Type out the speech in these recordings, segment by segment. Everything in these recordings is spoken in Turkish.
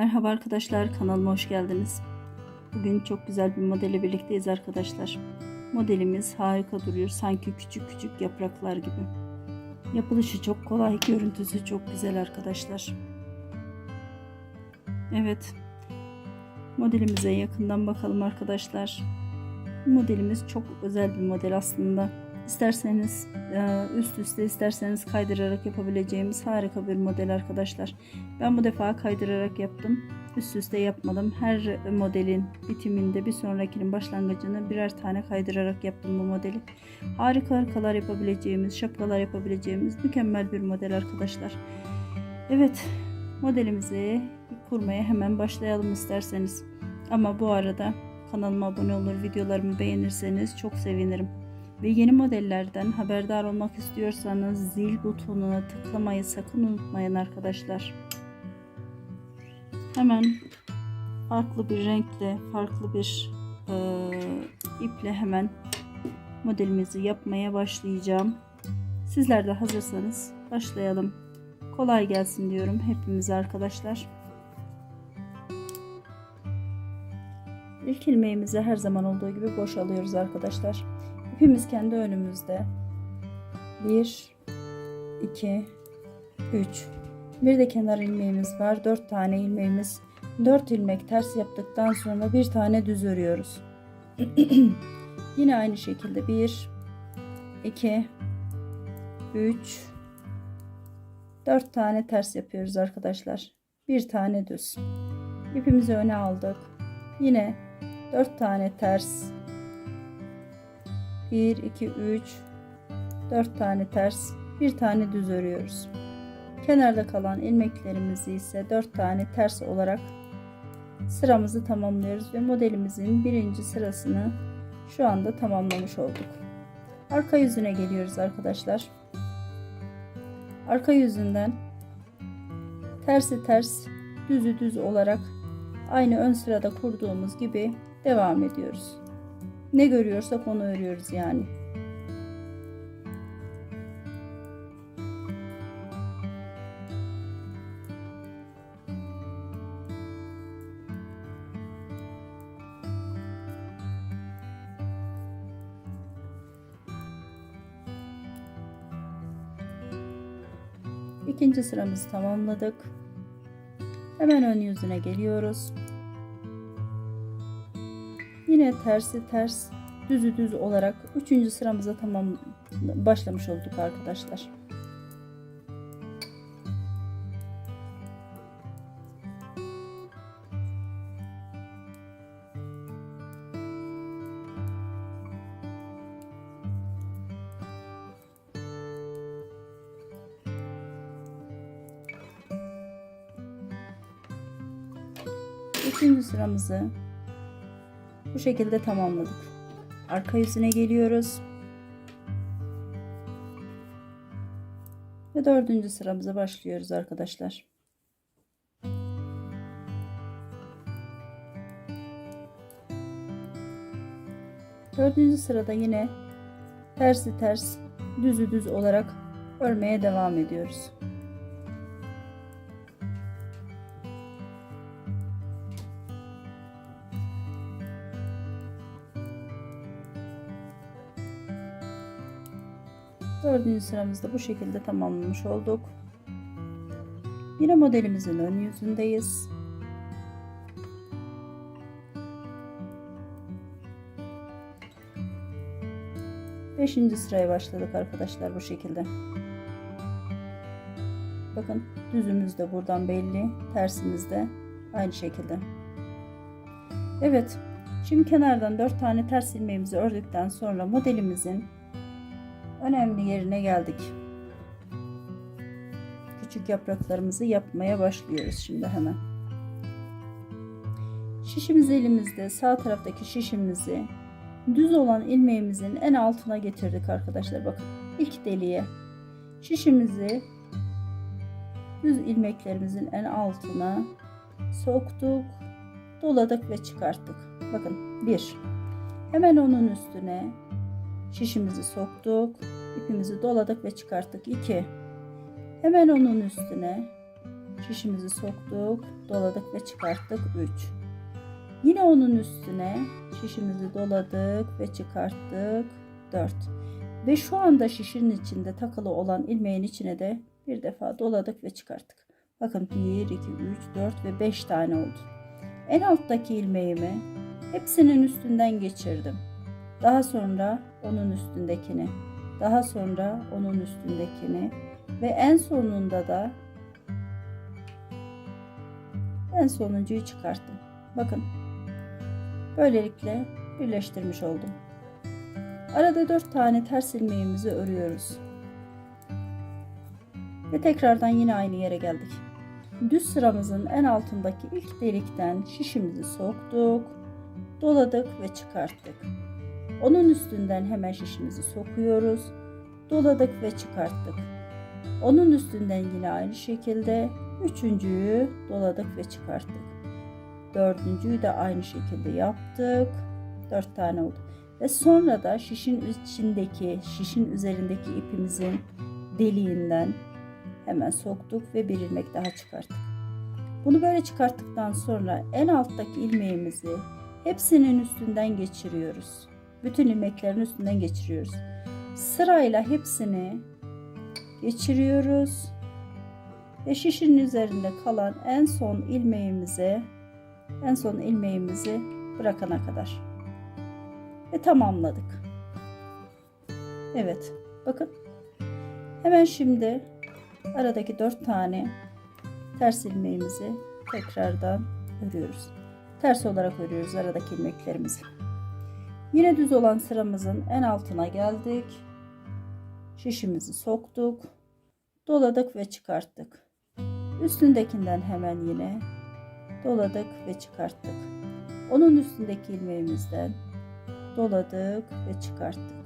Merhaba arkadaşlar kanalıma hoş geldiniz. Bugün çok güzel bir modelle birlikteyiz arkadaşlar. Modelimiz harika duruyor sanki küçük küçük yapraklar gibi. Yapılışı çok kolay, görüntüsü çok güzel arkadaşlar. Evet. Modelimize yakından bakalım arkadaşlar. Modelimiz çok özel bir model aslında. İsterseniz e, üst üste isterseniz kaydırarak yapabileceğimiz harika bir model arkadaşlar. Ben bu defa kaydırarak yaptım. Üst üste yapmadım. Her modelin bitiminde bir sonrakinin başlangıcını birer tane kaydırarak yaptım bu modeli. Harika harikalar yapabileceğimiz, şapkalar yapabileceğimiz mükemmel bir model arkadaşlar. Evet, modelimizi kurmaya hemen başlayalım isterseniz. Ama bu arada kanalıma abone olur, videolarımı beğenirseniz çok sevinirim. Ve yeni modellerden haberdar olmak istiyorsanız zil butonuna tıklamayı sakın unutmayın arkadaşlar. Hemen farklı bir renkle, farklı bir e, iple hemen modelimizi yapmaya başlayacağım. Sizler de hazırsanız başlayalım. Kolay gelsin diyorum hepimize arkadaşlar. İlk ilmeğimizi her zaman olduğu gibi boş alıyoruz arkadaşlar. İpimiz kendi önümüzde. 1 2 3 Bir de kenar ilmeğimiz var. 4 tane ilmeğimiz. 4 ilmek ters yaptıktan sonra bir tane düz örüyoruz. Yine aynı şekilde 1 2 3 4 tane ters yapıyoruz arkadaşlar. Bir tane düz. İpimizi öne aldık. Yine 4 tane ters 1 2 3 4 tane ters bir tane düz örüyoruz. Kenarda kalan ilmeklerimizi ise 4 tane ters olarak sıramızı tamamlıyoruz ve modelimizin birinci sırasını şu anda tamamlamış olduk. Arka yüzüne geliyoruz arkadaşlar. Arka yüzünden tersi ters düzü düz olarak aynı ön sırada kurduğumuz gibi devam ediyoruz. Ne görüyorsak onu örüyoruz yani. İkinci sıramızı tamamladık. Hemen ön yüzüne geliyoruz. Yine tersi ters düzü düz olarak 3. sıramıza tamam başlamış olduk arkadaşlar. Üçüncü sıramızı bu şekilde tamamladık. Arka yüzüne geliyoruz. Ve dördüncü sıramıza başlıyoruz arkadaşlar. Dördüncü sırada yine tersi ters düzü düz olarak örmeye devam ediyoruz. Dördüncü sıramızda bu şekilde tamamlamış olduk. Yine modelimizin ön yüzündeyiz. Beşinci sıraya başladık arkadaşlar bu şekilde. Bakın düzümüz de buradan belli. Tersimiz de aynı şekilde. Evet. Şimdi kenardan 4 tane ters ilmeğimizi ördükten sonra modelimizin önemli yerine geldik. Küçük yapraklarımızı yapmaya başlıyoruz şimdi hemen. Şişimizi elimizde sağ taraftaki şişimizi düz olan ilmeğimizin en altına getirdik arkadaşlar. Bakın ilk deliğe şişimizi düz ilmeklerimizin en altına soktuk, doladık ve çıkarttık. Bakın bir. Hemen onun üstüne şişimizi soktuk, ipimizi doladık ve çıkarttık. 2. Hemen onun üstüne şişimizi soktuk, doladık ve çıkarttık 3. Yine onun üstüne şişimizi doladık ve çıkarttık 4. Ve şu anda şişin içinde takılı olan ilmeğin içine de bir defa doladık ve çıkarttık. Bakın 1, 2, 3, 4 ve 5 tane oldu. En alttaki ilmeğimi hepsinin üstünden geçirdim. Daha sonra onun üstündekini, daha sonra onun üstündekini ve en sonunda da en sonuncuyu çıkarttım. Bakın. Böylelikle birleştirmiş oldum. Arada 4 tane ters ilmeğimizi örüyoruz. Ve tekrardan yine aynı yere geldik. Düz sıramızın en altındaki ilk delikten şişimizi soktuk, doladık ve çıkarttık. Onun üstünden hemen şişimizi sokuyoruz, doladık ve çıkarttık. Onun üstünden yine aynı şekilde üçüncüyü doladık ve çıkarttık. Dördüncüyü de aynı şekilde yaptık. Dört tane oldu. Ve sonra da şişin içindeki, şişin üzerindeki ipimizin deliğinden hemen soktuk ve bir ilmek daha çıkarttık. Bunu böyle çıkarttıktan sonra en alttaki ilmeğimizi hepsinin üstünden geçiriyoruz. Bütün ilmeklerin üstünden geçiriyoruz. Sırayla hepsini geçiriyoruz. Ve şişin üzerinde kalan en son ilmeğimize en son ilmeğimizi bırakana kadar. Ve tamamladık. Evet. Bakın. Hemen şimdi aradaki dört tane ters ilmeğimizi tekrardan örüyoruz. Ters olarak örüyoruz aradaki ilmeklerimizi. Yine düz olan sıramızın en altına geldik. Şişimizi soktuk. Doladık ve çıkarttık. Üstündekinden hemen yine doladık ve çıkarttık. Onun üstündeki ilmeğimizden doladık ve çıkarttık.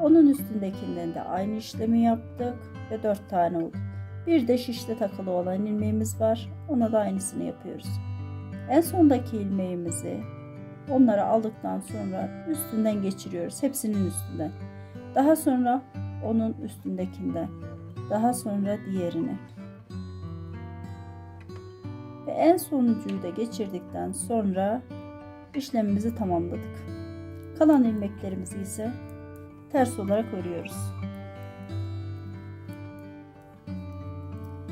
Onun üstündekinden de aynı işlemi yaptık ve 4 tane oldu. Bir de şişte takılı olan ilmeğimiz var. Ona da aynısını yapıyoruz. En sondaki ilmeğimizi onları aldıktan sonra üstünden geçiriyoruz. Hepsinin üstünden. Daha sonra onun üstündekinden. Daha sonra diğerini. Ve en sonuncuyu da geçirdikten sonra işlemimizi tamamladık. Kalan ilmeklerimizi ise ters olarak örüyoruz.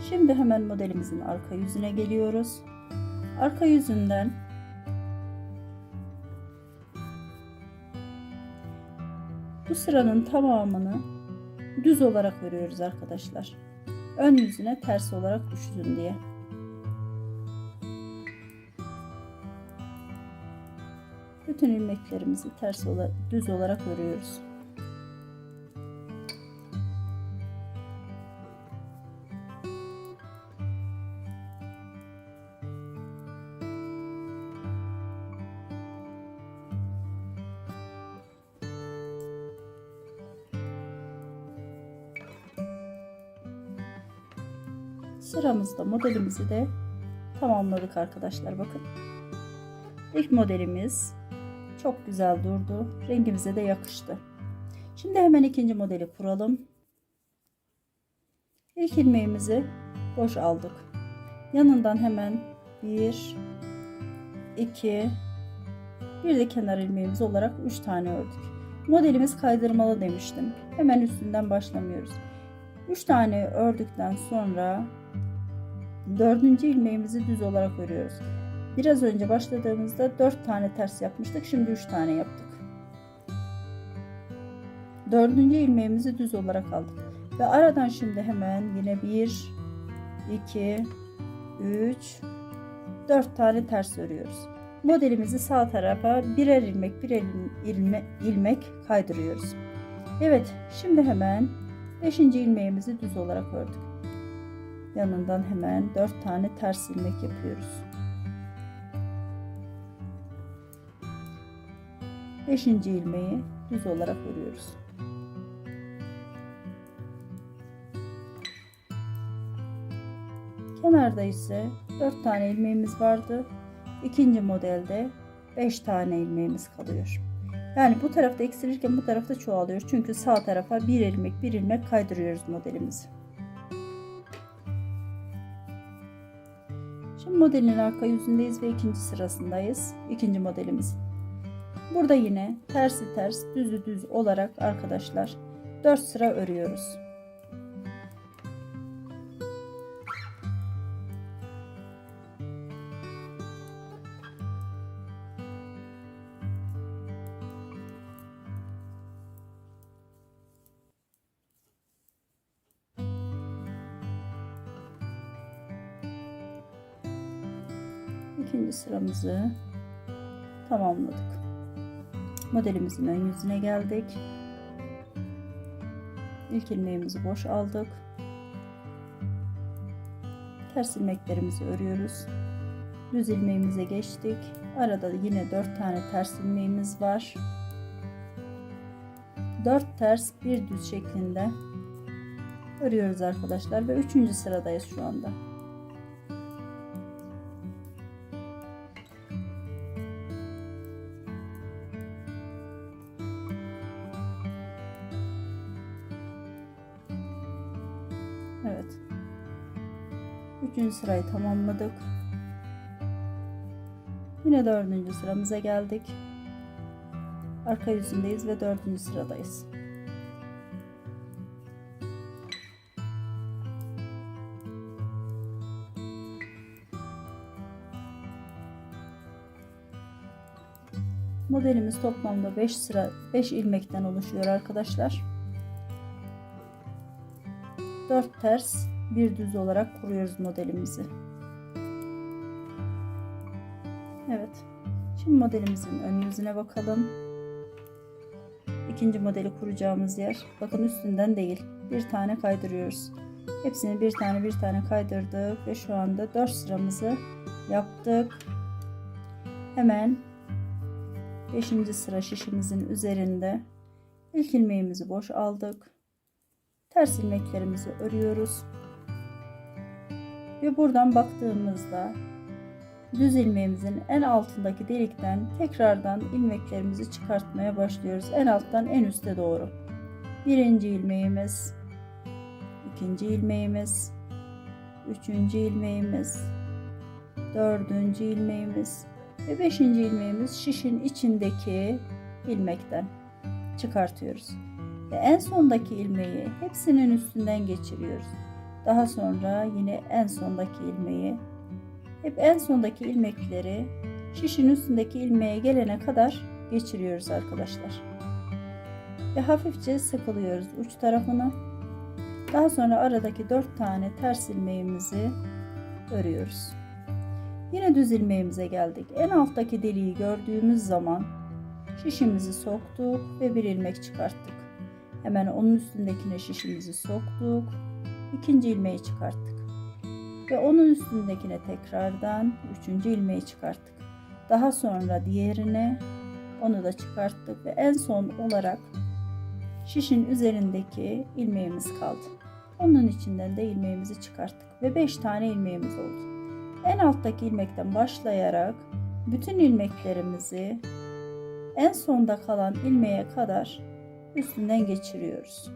Şimdi hemen modelimizin arka yüzüne geliyoruz. Arka yüzünden bu sıranın tamamını düz olarak örüyoruz arkadaşlar. Ön yüzüne ters olarak düşsün diye. Bütün ilmeklerimizi ters olarak düz olarak örüyoruz. Sıramızda modelimizi de tamamladık arkadaşlar bakın. İlk modelimiz çok güzel durdu. Rengimize de yakıştı. Şimdi hemen ikinci modeli kuralım. İlk ilmeğimizi boş aldık. Yanından hemen bir, iki, bir de kenar ilmeğimiz olarak üç tane ördük. Modelimiz kaydırmalı demiştim. Hemen üstünden başlamıyoruz. Üç tane ördükten sonra dördüncü ilmeğimizi düz olarak örüyoruz. Biraz önce başladığımızda 4 tane ters yapmıştık. Şimdi 3 tane yaptık. Dördüncü ilmeğimizi düz olarak aldık. Ve aradan şimdi hemen yine 1, 2, 3, 4 tane ters örüyoruz. Modelimizi sağ tarafa birer ilmek birer ilme, ilmek kaydırıyoruz. Evet şimdi hemen 5. ilmeğimizi düz olarak ördük. Yanından hemen 4 tane ters ilmek yapıyoruz. Beşinci ilmeği düz olarak örüyoruz. Kenarda ise 4 tane ilmeğimiz vardı. İkinci modelde 5 tane ilmeğimiz kalıyor. Yani bu tarafta eksilirken bu tarafta çoğalıyor. Çünkü sağ tarafa bir ilmek bir ilmek kaydırıyoruz modelimizi. Modelin arka yüzündeyiz ve ikinci sırasındayız. İkinci modelimiz. Burada yine tersi ters, düzü düz olarak arkadaşlar 4 sıra örüyoruz. İkinci sıramızı tamamladık. Modelimizin ön yüzüne geldik. İlk ilmeğimizi boş aldık. Ters ilmeklerimizi örüyoruz. Düz ilmeğimize geçtik. Arada yine 4 tane ters ilmeğimiz var. 4 ters bir düz şeklinde örüyoruz arkadaşlar ve 3. sıradayız şu anda. Evet. Üçüncü sırayı tamamladık. Yine dördüncü sıramıza geldik. Arka yüzündeyiz ve dördüncü sıradayız. Modelimiz toplamda 5 sıra 5 ilmekten oluşuyor arkadaşlar. 4 ters, bir düz olarak kuruyoruz modelimizi. Evet. Şimdi modelimizin ön yüzüne bakalım. İkinci modeli kuracağımız yer. Bakın üstünden değil. Bir tane kaydırıyoruz. Hepsini bir tane bir tane kaydırdık ve şu anda 4 sıramızı yaptık. Hemen 5. sıra şişimizin üzerinde ilk ilmeğimizi boş aldık ters ilmeklerimizi örüyoruz. Ve buradan baktığımızda düz ilmeğimizin en altındaki delikten tekrardan ilmeklerimizi çıkartmaya başlıyoruz. En alttan en üste doğru. Birinci ilmeğimiz, ikinci ilmeğimiz, üçüncü ilmeğimiz, dördüncü ilmeğimiz ve beşinci ilmeğimiz şişin içindeki ilmekten çıkartıyoruz ve en sondaki ilmeği hepsinin üstünden geçiriyoruz. Daha sonra yine en sondaki ilmeği hep en sondaki ilmekleri şişin üstündeki ilmeğe gelene kadar geçiriyoruz arkadaşlar. Ve hafifçe sıkılıyoruz uç tarafını. Daha sonra aradaki 4 tane ters ilmeğimizi örüyoruz. Yine düz ilmeğimize geldik. En alttaki deliği gördüğümüz zaman şişimizi soktuk ve bir ilmek çıkarttık. Hemen onun üstündekine şişimizi soktuk. İkinci ilmeği çıkarttık. Ve onun üstündekine tekrardan üçüncü ilmeği çıkarttık. Daha sonra diğerine onu da çıkarttık ve en son olarak şişin üzerindeki ilmeğimiz kaldı. Onun içinden de ilmeğimizi çıkarttık ve 5 tane ilmeğimiz oldu. En alttaki ilmekten başlayarak bütün ilmeklerimizi en sonda kalan ilmeğe kadar üstünden geçiriyoruz.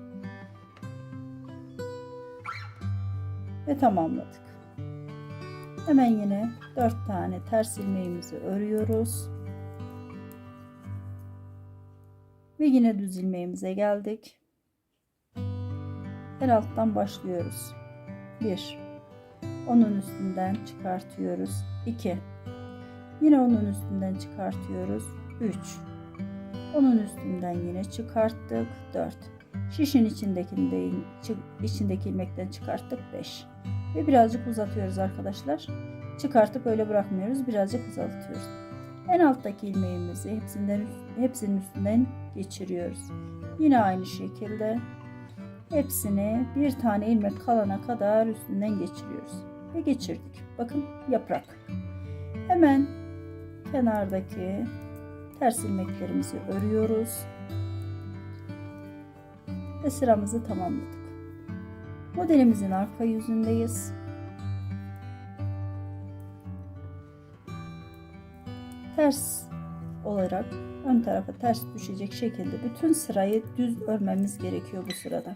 Ve tamamladık. Hemen yine 4 tane ters ilmeğimizi örüyoruz. Ve yine düz ilmeğimize geldik. En alttan başlıyoruz. 1 onun üstünden çıkartıyoruz. 2 Yine onun üstünden çıkartıyoruz. 3 onun üstünden yine çıkarttık 4. Şişin içindekinde, içindeki ilmekten çıkarttık 5. Ve birazcık uzatıyoruz arkadaşlar. Çıkartıp öyle bırakmıyoruz. Birazcık uzatıyoruz. En alttaki ilmeğimizi hepsinden hepsinin üstünden geçiriyoruz. Yine aynı şekilde hepsini bir tane ilmek kalana kadar üstünden geçiriyoruz. Ve geçirdik. Bakın yaprak. Hemen kenardaki ters ilmeklerimizi örüyoruz ve sıramızı tamamladık. Modelimizin arka yüzündeyiz. Ters olarak ön tarafa ters düşecek şekilde bütün sırayı düz örmemiz gerekiyor bu sırada.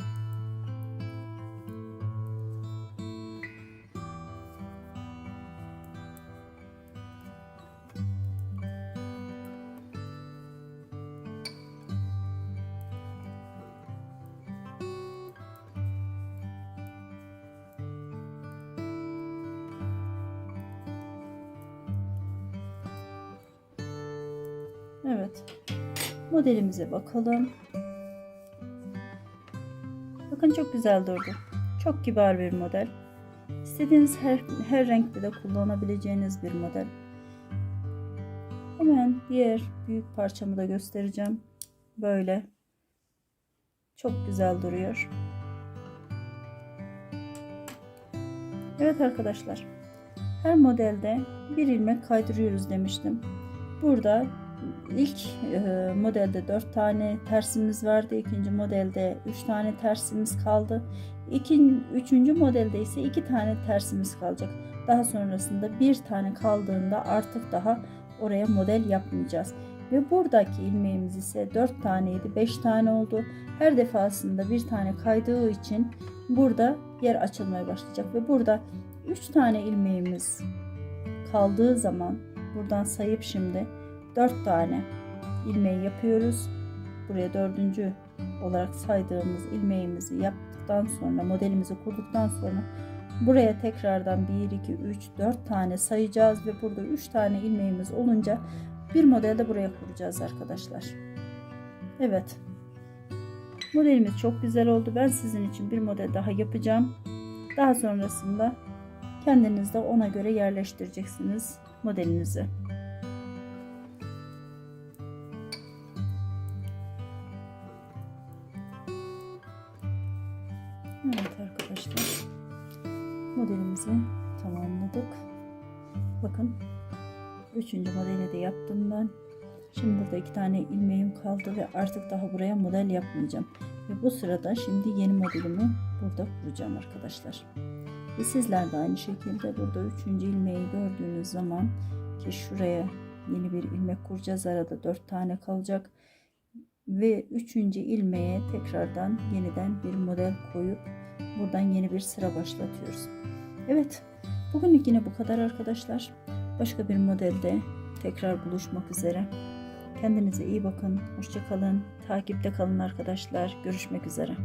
Evet. Modelimize bakalım. Bakın çok güzel durdu. Çok kibar bir model. İstediğiniz her, her renkte de kullanabileceğiniz bir model. Hemen diğer büyük parçamı da göstereceğim. Böyle. Çok güzel duruyor. Evet arkadaşlar. Her modelde bir ilmek kaydırıyoruz demiştim. Burada ilk e, modelde 4 tane tersimiz vardı. ikinci modelde 3 tane tersimiz kaldı. İkin, üçüncü modelde ise 2 tane tersimiz kalacak. Daha sonrasında bir tane kaldığında artık daha oraya model yapmayacağız. Ve buradaki ilmeğimiz ise 4 taneydi 5 tane oldu. Her defasında bir tane kaydığı için burada yer açılmaya başlayacak. Ve burada 3 tane ilmeğimiz kaldığı zaman buradan sayıp şimdi 4 tane ilmeği yapıyoruz. Buraya dördüncü olarak saydığımız ilmeğimizi yaptıktan sonra modelimizi kurduktan sonra buraya tekrardan 1 2 3 4 tane sayacağız ve burada 3 tane ilmeğimiz olunca bir modelde buraya kuracağız arkadaşlar. Evet. Modelimiz çok güzel oldu. Ben sizin için bir model daha yapacağım. Daha sonrasında kendiniz de ona göre yerleştireceksiniz modelinizi. Üçüncü modeli de yaptım ben. Şimdi burada iki tane ilmeğim kaldı ve artık daha buraya model yapmayacağım. Ve bu sırada şimdi yeni modelimi burada kuracağım arkadaşlar. Ve sizler de aynı şekilde burada üçüncü ilmeği gördüğünüz zaman ki şuraya yeni bir ilmek kuracağız. Arada dört tane kalacak. Ve üçüncü ilmeğe tekrardan yeniden bir model koyup buradan yeni bir sıra başlatıyoruz. Evet bugünlük yine bu kadar arkadaşlar. Başka bir modelde tekrar buluşmak üzere. Kendinize iyi bakın. Hoşçakalın. Takipte kalın arkadaşlar. Görüşmek üzere.